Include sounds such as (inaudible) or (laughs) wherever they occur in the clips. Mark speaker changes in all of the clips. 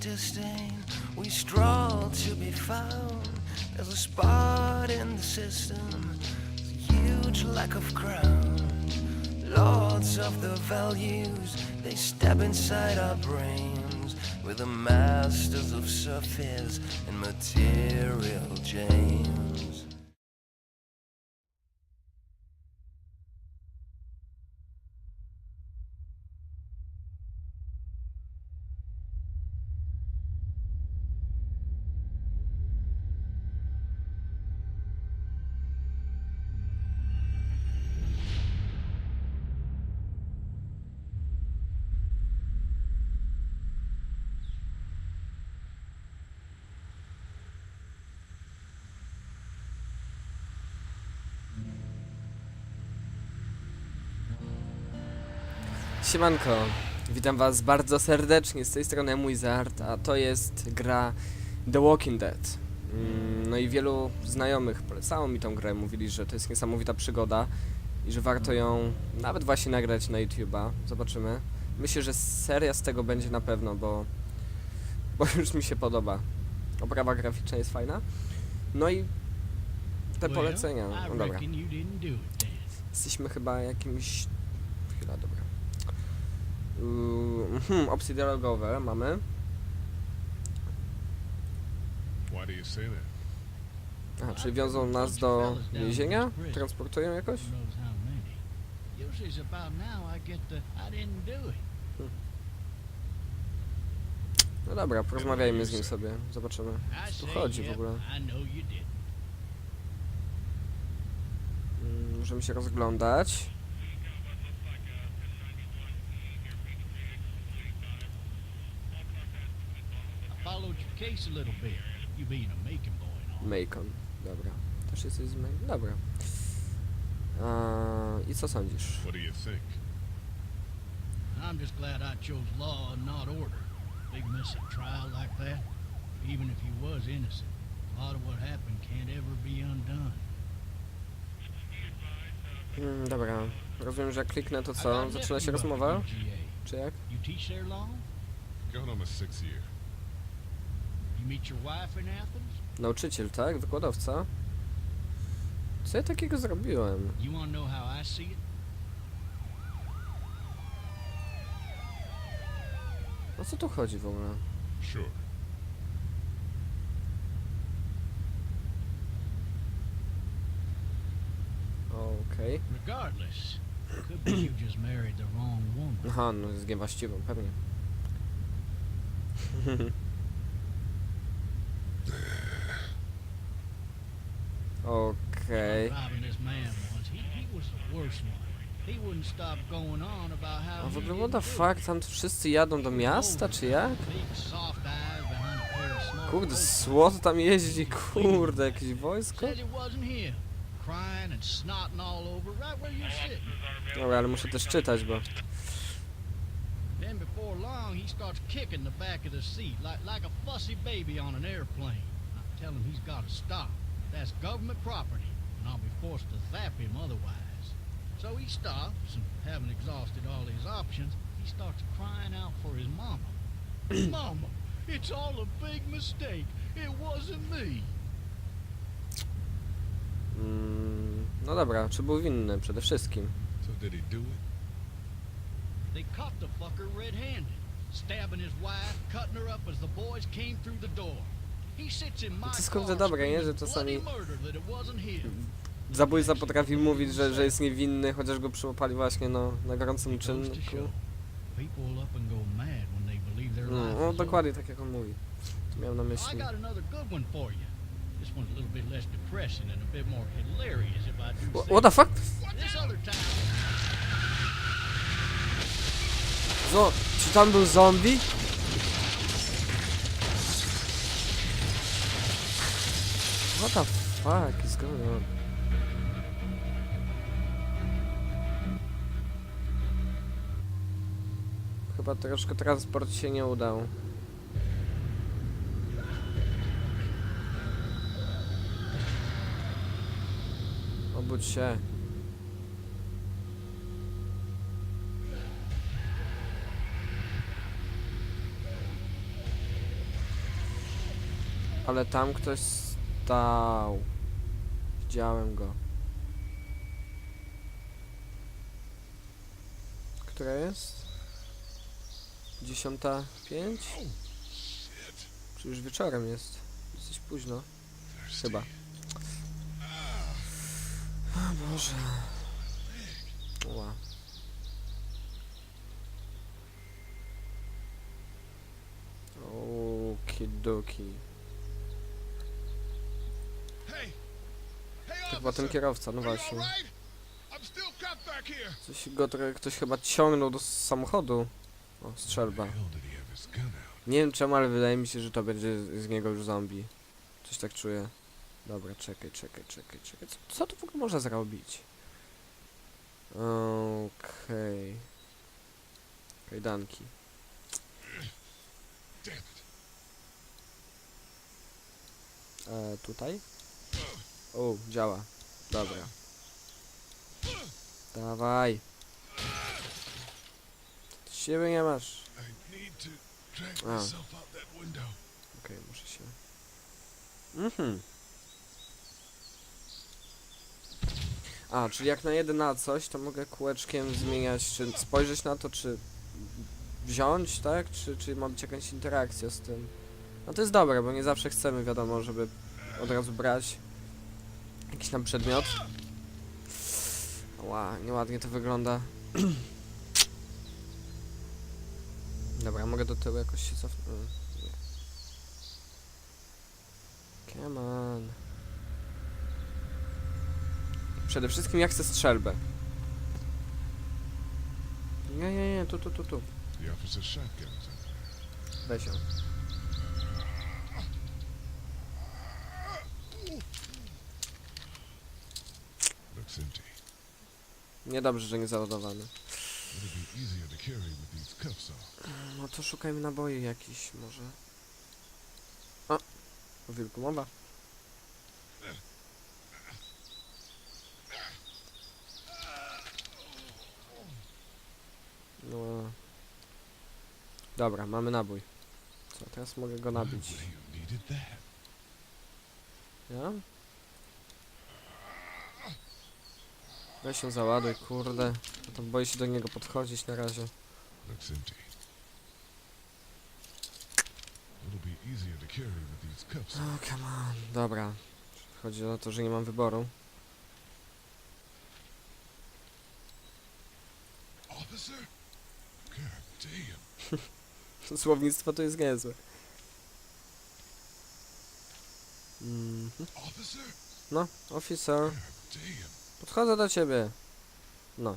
Speaker 1: disdain. We stroll to be found. There's a spot in the system, a huge lack of ground. Lords of the values, they step inside our brains. We're the masters of surface and material James.
Speaker 2: Siemanko, witam was bardzo serdecznie, z tej strony mój Zart, a to jest gra The Walking Dead. Mm, No i wielu znajomych polecało mi tą grę, mówili, że to jest niesamowita przygoda i że warto ją nawet właśnie nagrać na YouTube'a, zobaczymy. Myślę, że seria z tego będzie na pewno, bo, bo (laughs) już mi się podoba. Oprawa graficzna jest fajna. No i te polecenia, no dobra. Jesteśmy chyba jakimś... Chwila, dobra. Yy, Mhm, opcje dialogowe mamy. Aha, czyli wiążą nas do więzienia? Transportują jakoś? No dobra, porozmawiajmy z nim sobie, zobaczymy. Co tu chodzi w ogóle? Mm, Możemy się rozglądać.
Speaker 3: Case a little bit. You being a Macon boy and all.
Speaker 2: Macon, dobra. Też jesteś z Macon? Dobra. A, I co sądzisz?
Speaker 4: What do you think?
Speaker 3: I'm just glad I chose law and not order. Big miss a trial like that. Even if he was innocent, a lot of what happened can't ever be undone.
Speaker 2: Mm, dobra. Rozumiem, że jak kliknę to
Speaker 3: I
Speaker 2: co?
Speaker 3: got
Speaker 2: Zaczyna się
Speaker 3: nephew up
Speaker 2: rozmowa?
Speaker 3: at
Speaker 2: Czy jak?
Speaker 3: You teach there long?
Speaker 4: Going on my sixth year.
Speaker 2: Nauczyciel, tak? Wykładowca? Co ja takiego zrobiłem? O co tu chodzi w ogóle?
Speaker 4: Sure.
Speaker 2: Okej.
Speaker 3: Regardless, could be you just married the wrong woman.
Speaker 2: Aha, no jest niewłaściwą, pewnie. (laughs) Okej.
Speaker 3: Robbing this man once, he, he was the worst one. He wouldn't stop going on about how
Speaker 2: A w ogóle what the fuck, tam wszyscy jadą do miasta, czy jak? Kurde. SWAT tam jeździ, kurde, jakieś wojsko? Dobra, ale muszę też czytać, bo...
Speaker 3: Then before long, he starts kicking the back of the seat like, like a fussy baby on an airplane. I tell him he's got to stop. That's government property, and I'll be forced to zap him otherwise. So he stops, and having exhausted all his options, he starts crying out for his mama. (clears throat) mama, it's all a big mistake. It wasn't me.
Speaker 2: Mm, no dobra, czy był winny przede wszystkim?
Speaker 4: So did he do it?
Speaker 3: They caught the fucker red-handed, stabbing his wife, cutting her up as the boys came through the door.
Speaker 2: To jest kurde dobre, nie? Że czasami zabójca potrafi mówić, że, że jest niewinny, chociaż go przyłapali właśnie no, na gorącym
Speaker 3: their
Speaker 2: No, no dokładnie tak jak on mówi. To miałem na myśli.
Speaker 3: got another good one for you. This one's a little bit less depressing and a bit more hilarious if I do
Speaker 2: Wha-
Speaker 3: say
Speaker 2: What the fuck? Co? Czy tam był zombie? What the fuck is going on? Chyba troszkę transport się nie udał. Obudź się. Ale tam ktoś stał. Widziałem go. Która jest? Dziesiąta pięć? Czy już wieczorem jest? Dosyć późno. Chyba. O Boże. Ła. To chyba ten kierowca, no właśnie. Coś go trochę ktoś chyba ciągnął do samochodu. O, strzelba. Nie wiem czemu, ale wydaje mi się, że to będzie z niego już zombie. Coś tak czuję. Dobra, czekaj, czekaj, czekaj, czekaj. Co, co tu w ogóle można zrobić? Okej. Kajdanki.
Speaker 4: Damn it.
Speaker 2: E, tutaj? O, działa. Dobra. Dawaj. Siebie nie masz.
Speaker 4: Window.
Speaker 2: Okej, muszę się... Mhm. A, czyli jak najedę na coś, to mogę kółeczkiem zmieniać, czy spojrzeć na to, czy wziąć, tak? Czy, czy ma być jakaś interakcja z tym. No to jest dobre, bo nie zawsze chcemy, wiadomo, żeby od razu brać jakiś tam przedmiot. Ła, nieładnie to wygląda. (clears throat) Dobra, mogę do tyłu jakoś się cofnąć. Mm. Come on. Przede wszystkim ja chcę strzelbę. Nie, nie, nie, tu, tu, tu, tu. Weź ją.
Speaker 4: Looks empty.
Speaker 2: Niedobrze, że nie załadowany.
Speaker 4: Off.
Speaker 2: No to szukajmy naboi jakiś może. O! Wilku mowa. No. Dobra, mamy nabój. Co, teraz mogę go nabić. Ja? Weź się załaduj, kurde. Tam boję się do niego podchodzić na razie.
Speaker 4: Looks empty. It'll be easier to carry with these cuffs
Speaker 2: O,
Speaker 4: off.
Speaker 2: oh, come on. Dobra. Chodzi o to, że nie mam wyboru.
Speaker 4: Officer? God damn. (laughs)
Speaker 2: Słownictwo to jest niezłe. Mhm.
Speaker 4: Officer?
Speaker 2: No, officer.
Speaker 4: God damn.
Speaker 2: Podchodzę do ciebie. No.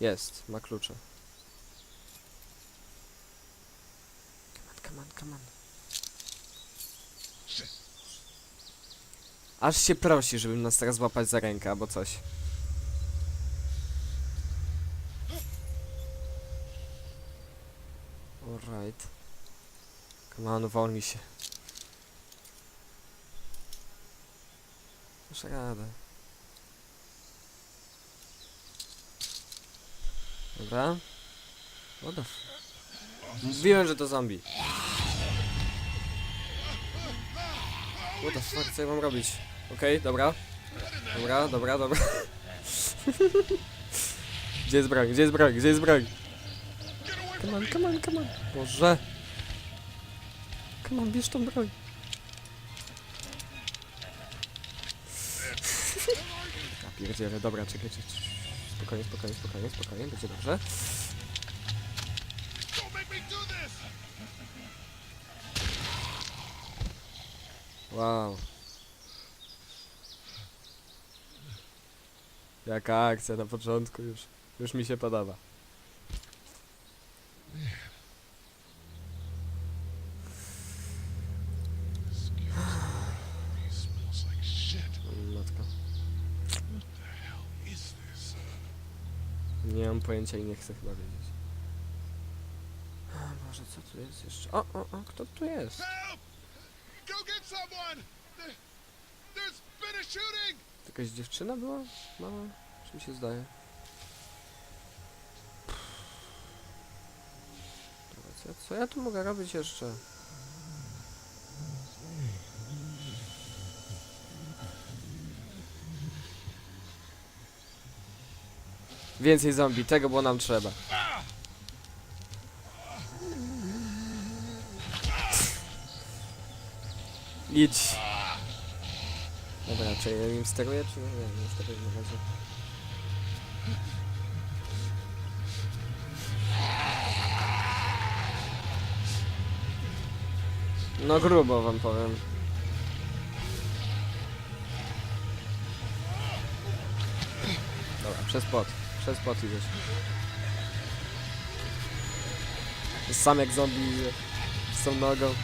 Speaker 2: Jest, ma klucze. Come on, come on, come on. Aż się prosi, żebym nas teraz złapać za rękę albo coś. Alright. Come on, uwolnij się. Radę. Dobra. F... Mówiłem, że to zombie. What the fuck, co ja mam robić? Okej, dobra. Dobra, dobra, dobra. (laughs) Gdzie jest broń? Gdzie jest broń? Gdzie jest broń? Come on, come on, come on. Boże. Come on, bierz tą broń. Pierdzielę, dobra, czekaj, czekaj. Spokojnie, spokojnie, spokojnie, spokojnie, będzie dobrze. Wow. Jaka akcja na początku już. Już mi się podoba.
Speaker 4: Excuse me. He smells like shit.
Speaker 2: Matka.
Speaker 4: What the hell is this?
Speaker 2: Nie mam pojęcia i nie chcę chyba wiedzieć. A, Boże, co tu jest jeszcze? O, o, o, kto tu jest?
Speaker 4: Help! Go get someone! There, there's been a shooting!
Speaker 2: To Jakaś dziewczyna była? Mała? Czy mi się zdaje? Dobra, co, co ja tu mogę robić jeszcze? Więcej zombie, tego było nam trzeba. Idź. Dobra, czy ja nim steruję, czy nie? Nie, nie steruję na razie. No grubo wam powiem. Dobra, przez płot. Przez płot idziesz. Sam jak zombie z tą nogą.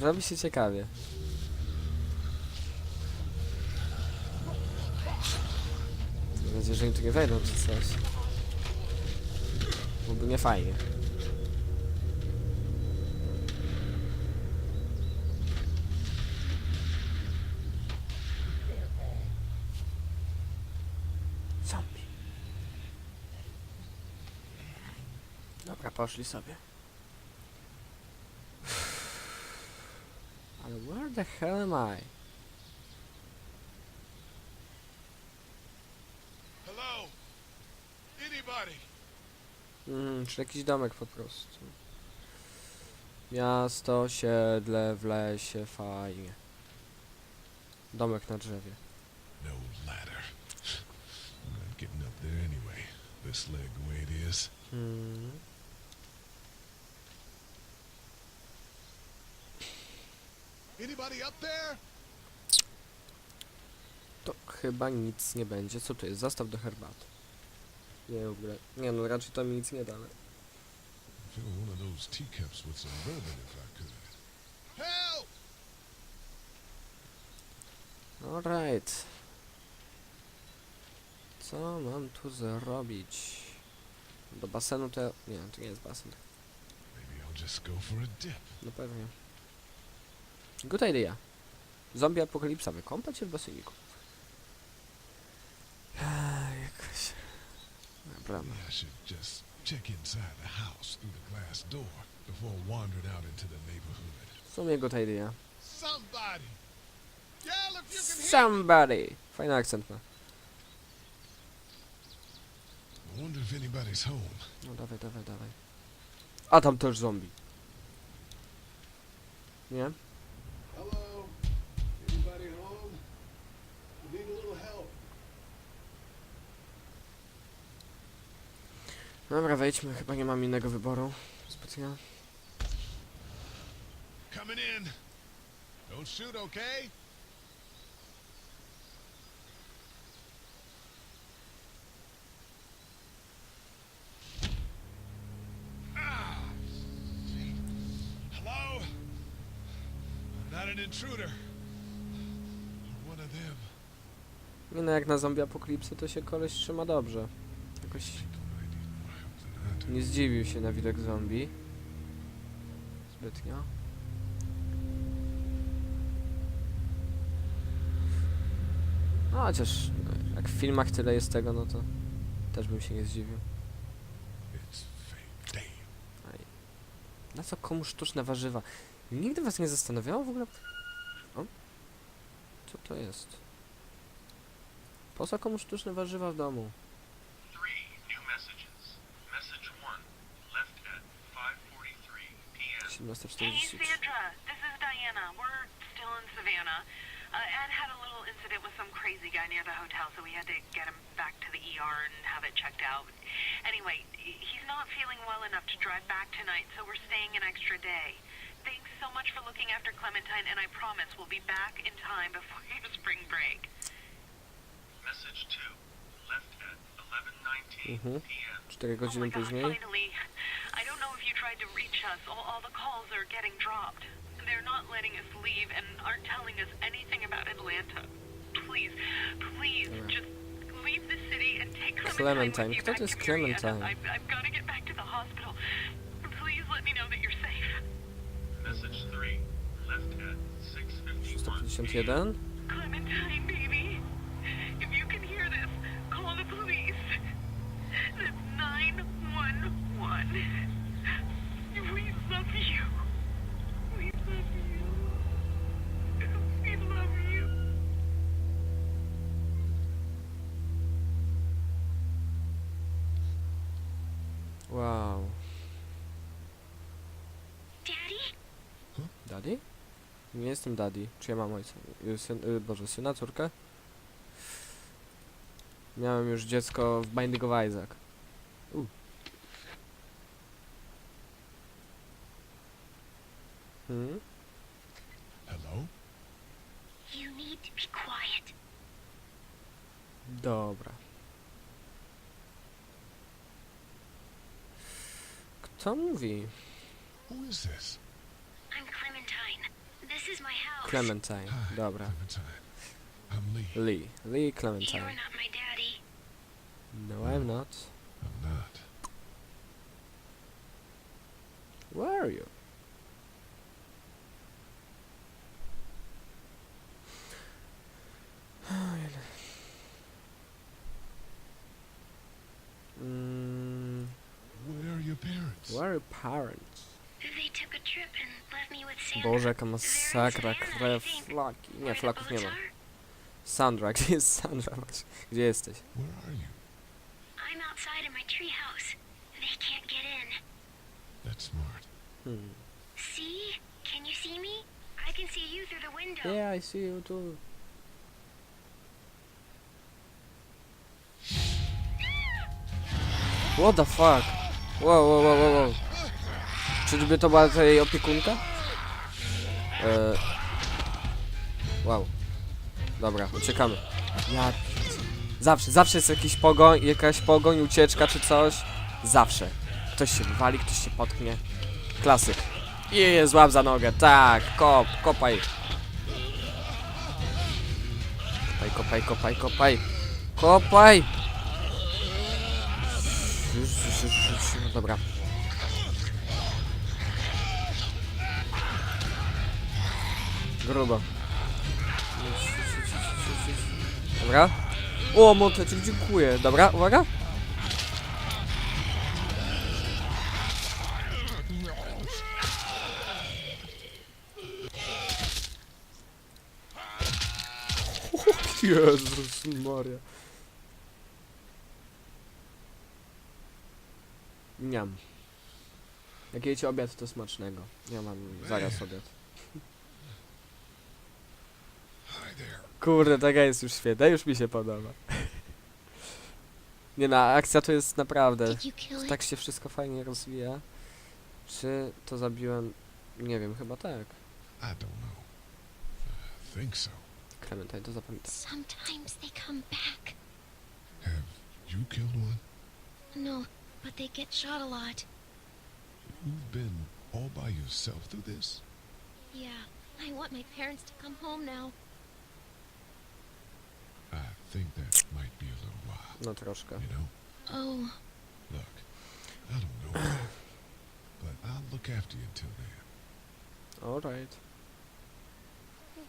Speaker 2: Robi się ciekawie. Mam nadzieję, że im tu nie wejdą czy coś. Nie fajnie. Zombie. Dobra, poszli sobie. (sighs) Ale where the hell am I?
Speaker 4: Hello? Anybody?
Speaker 2: Mm, czy jakiś domek po prostu. Miasto, siedle, w lesie, fajnie. Domek na drzewie.
Speaker 4: No ladder. I'm not getting up there anyway. This leg the way it is.
Speaker 2: Mm.
Speaker 4: Anybody up there?
Speaker 2: To chyba nic nie będzie. Co to jest? Zastaw do herbaty. Nie w ogóle. Nie no, raczej to mi nic nie da, ale...
Speaker 4: Fill one of those teacups with some bourbon if I could. Help!
Speaker 2: Alright. Co mam tu zrobić? Do basenu to... Nie, to nie jest basen.
Speaker 4: Maybe I'll just go for a dip.
Speaker 2: No pewnie. Good idea. Zombie apokalipsa. Wykąpać się w baseniku. Ech, Jakoś... Dobra.
Speaker 4: I should just check inside the house through the glass door before wandering out into the neighborhood.
Speaker 2: W sumie good idea.
Speaker 4: Somebody! Yell if you can hear
Speaker 2: Somebody! Fajny akcent ma.
Speaker 4: I wonder if anybody's home.
Speaker 2: No dawaj, dawaj, dawaj. A tam też zombie. Nie?
Speaker 4: We need a little help.
Speaker 2: Dobra, wejdźmy. Chyba nie mam innego wyboru. Specjalnie.
Speaker 4: Coming in. Don't shoot, okay? Ah. Hello? I'm not an intruder.
Speaker 2: Nie no, jak na zombie apokalipsy to się koleś trzyma dobrze. Jakoś nie zdziwił się na widok zombie. Zbytnio. No chociaż no, jak w filmach tyle jest tego, no to też bym się nie zdziwił. Aj. Na co komu sztuczne warzywa? Nigdy was nie zastanawiało w ogóle? O? Co to jest? Po co komu sztuczne warzywa w domu?
Speaker 5: Three new messages. Message one, left at 5:43 p.m.
Speaker 2: 17.43
Speaker 6: Hey, Sandra. This is Diana. We're still in Savannah. Uh, Ed had a little incident with some crazy guy near the hotel, so we had to get him back to the ER and have it checked out. Anyway, he's not feeling well enough to drive back tonight, so we're staying an extra day. Thanks so much for looking after Clementine, and I promise we'll be back in time (laughs) before your spring break.
Speaker 5: Message two, left at 11:19
Speaker 2: Mhm.
Speaker 5: p.m.
Speaker 2: 4
Speaker 6: oh
Speaker 2: godziny
Speaker 6: my God,
Speaker 2: później.
Speaker 6: finally. I don't know if you tried to reach us. All, all the calls are getting dropped. They're not letting us leave and aren't telling us anything about Atlanta. Please, please,
Speaker 2: Dobra.
Speaker 6: just leave the city and take Clementine,
Speaker 2: Clementine.
Speaker 6: with
Speaker 2: Kto to jest. Clementine?
Speaker 6: I've, I've got to get back to the hospital. Please let me know that you're safe.
Speaker 5: Message three, left at 6:51
Speaker 6: Clementine, baby. one, one. We love you. We love you. We love you. Wow.
Speaker 2: Daddy? Nie jestem daddy. Czy ja mam ojca? Y, syn, y, Boże, syna, córkę? Miałem już dziecko w Binding of Isaac. Hmm?
Speaker 4: Hello?
Speaker 7: You need to be quiet.
Speaker 2: Dobra. Kto mówi?
Speaker 4: Who is this?
Speaker 7: I'm Clementine. This is my house.
Speaker 2: Clementine.
Speaker 4: Hi,
Speaker 2: Dobra.
Speaker 4: Clementine. I'm Lee.
Speaker 2: Lee. Lee
Speaker 7: You're
Speaker 2: Clementine.
Speaker 7: not my daddy.
Speaker 2: No, I'm not.
Speaker 4: I'm not.
Speaker 2: Where are you? Mm,
Speaker 4: Where are your parents?
Speaker 2: where are your parents?
Speaker 7: They took a trip and left me with Sandra.
Speaker 2: Boże, jaka
Speaker 7: They're
Speaker 2: masakra, krew, flaki. Nie, flaków nie ma. Sandra, (laughs) gdzie jest Sandra? Gdzie jesteś?
Speaker 4: Where are you?
Speaker 7: I'm outside in my treehouse. They can't get in.
Speaker 4: That's smart.
Speaker 2: Hmm.
Speaker 7: See? Can you see me? I can see you through the window.
Speaker 2: Yeah, I see you too. What the fuck? Wow, wow, wow, wow, wow. Czyżby to była ta jej opiekunka? Eee. Wow. Dobra, uciekamy. Ja... Zawsze, zawsze jest jakiś pogoń, jakaś pogoń, ucieczka czy coś. Zawsze. Ktoś się wywali, ktoś się potknie. Klasyk. I złap za nogę, tak, kop, kopaj. Kopaj, kopaj, kopaj, kopaj. Kopaj! Już, już, już, już, już, Dobra. Grubo. Dobra. O, motecik, dziękuję. Dobra, uwaga. (laughs) Jezus Maria. Niam. Jak jecie obiad, to smacznego. Ja mam zaraz obiad. Kurde, taka jest już świetna, już mi się podoba. Nie no, akcja to jest naprawdę. Tak się wszystko fajnie rozwija. Czy to zabiłem? Nie wiem, chyba tak.
Speaker 4: I don't know. I think so.
Speaker 2: Clementine, to zapamiętam.
Speaker 7: Sometimes they come back.
Speaker 4: Have you killed one?
Speaker 7: No, but they get shot a lot.
Speaker 4: You've been all by yourself through this?
Speaker 7: Yeah, I want my parents to come home now.
Speaker 4: I think that might be a little while,
Speaker 2: No troszkę.
Speaker 4: you know?
Speaker 7: Oh,
Speaker 4: Look, I don't know you, (coughs) but I'll look after you until then.
Speaker 2: Alright.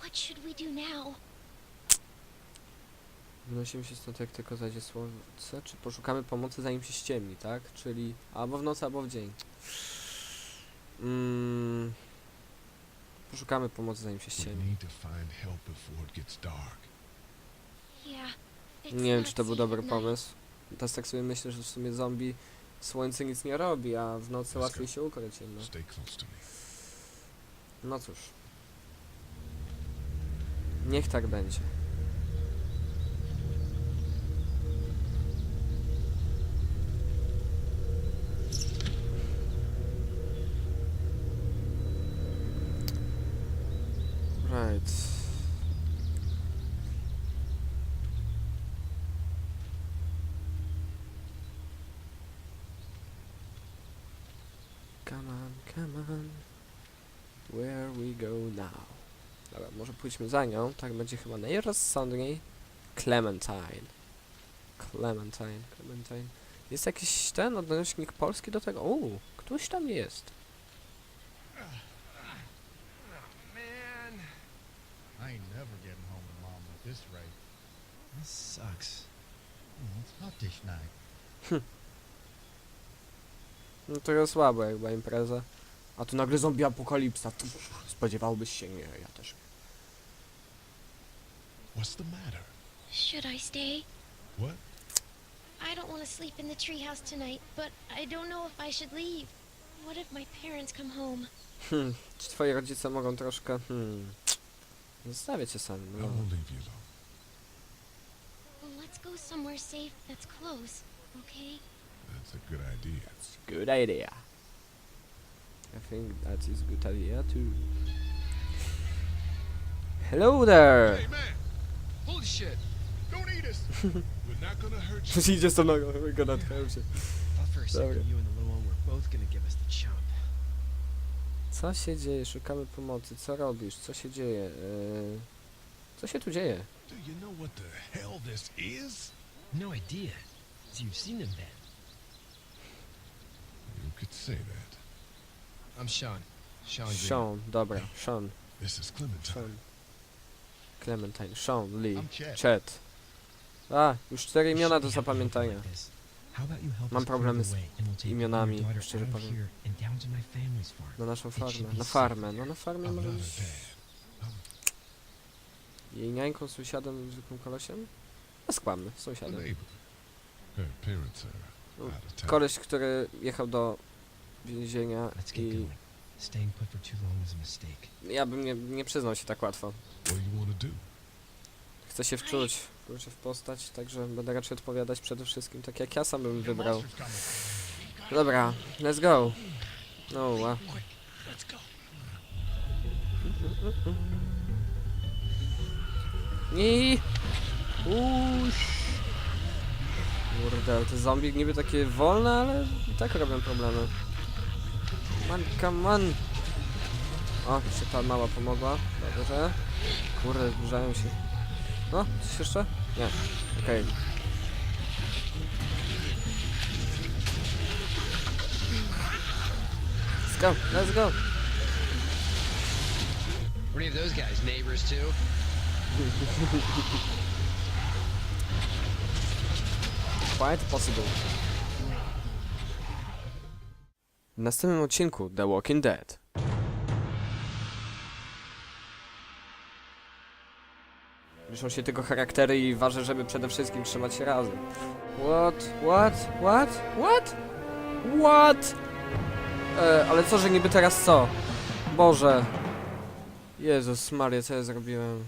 Speaker 7: what should we do now?
Speaker 2: Wynosimy się stąd jak tylko zajdzie słońce, czy poszukamy pomocy zanim się ściemni, tak? Czyli albo w nocy, albo w dzień. Mm, poszukamy pomocy zanim się ściemni. Nie wiem, czy to był dobry pomysł. Teraz tak sobie myślę, że w sumie zombie słońce nic nie robi, a w nocy łatwiej się ukryć. No.
Speaker 4: To me.
Speaker 2: no cóż. Niech tak będzie. Come on, come on. Where we go now? Dobra, może pójdźmy za nią. Tak będzie chyba najrozsądniej. Clementine. Clementine, Clementine. Jest jakiś ten odnośnik polski do tego? Uuu, ktoś tam jest.
Speaker 1: Man,
Speaker 3: I ain't never getting home to mom at this rate.
Speaker 8: This sucks.
Speaker 3: Oh, it's hot this night. (laughs)
Speaker 2: No to słabo jakby impreza. A tu nagle zombie apokalipsa. Spodziewałbyś się? Nie, ja też.
Speaker 4: What's the matter?
Speaker 7: Should I stay?
Speaker 4: What?
Speaker 7: I don't want to sleep in the treehouse tonight, but I don't know if I should leave. What if my parents come home?
Speaker 2: Hmm, czy twoi rodzice mogą troszkę... Hmm... Zostawię cię sam,
Speaker 4: I
Speaker 2: no.
Speaker 4: won't leave you alone.
Speaker 7: Well, let's go somewhere safe that's close, okay?
Speaker 4: That's a good idea.
Speaker 2: Good idea. I think that is a good idea too. Hello there!
Speaker 4: Hey, man!
Speaker 8: Holy shit!
Speaker 4: Don't eat us! (laughs) We're not gonna hurt (laughs) you.
Speaker 2: Idzie z tą nogą, go natchnął się.
Speaker 8: Thought for a second
Speaker 2: Dobra.
Speaker 8: you and the little one were both gonna
Speaker 2: Co się dzieje? Szukamy pomocy. Co robisz? Co się dzieje? Eee, co się tu dzieje?
Speaker 4: Do you know what the hell this is?
Speaker 8: No idea. So you've seen them then?
Speaker 4: You could say that.
Speaker 8: I'm Sean. Sean Green.
Speaker 2: Sean, dobra. Sean,
Speaker 4: This is Clementine.
Speaker 2: Sean. Clementine, Sean, Lee,
Speaker 4: I'm Chad.
Speaker 2: Chet. A, już cztery imiona do zapamiętania.
Speaker 8: like this. How about you help
Speaker 2: Mam problemy
Speaker 8: the
Speaker 2: z
Speaker 8: way and we'll take you and
Speaker 2: imionami, szczerze powiem. Na naszą farmę. Na farmę. No na farmie
Speaker 4: I'm
Speaker 2: może być... Jej niańką, sąsiadem, zwykłym kolosiem? No
Speaker 4: A
Speaker 2: sąsiadem. No,
Speaker 4: of town.
Speaker 2: Koleś, który jechał do więzienia i ja bym nie, nie przyznał się tak łatwo.
Speaker 4: What do you want to do?
Speaker 2: Chcę się wczuć kurczę, w postać, także będę raczej odpowiadać przede wszystkim tak jak ja sam bym wybrał. Dobra, let's go. No, ła. I. Kurde, te zombie niby takie wolne, ale i tak robią problemy. Man, come on. O, jeszcze ta mała pomogła. Dobrze. Kurde, zbliżają się. No, coś jeszcze? Nie. Okej. Let's go, let's go.
Speaker 8: Any of those guys neighbors too? (laughs)
Speaker 2: Quite possible. W następnym odcinku The Walking Dead. Liczą się tylko charaktery i ważne, żeby przede wszystkim trzymać się razem. What? What? What? What? What? E, ale co, że niby teraz co? Boże. Jezus Maria, co ja zrobiłem?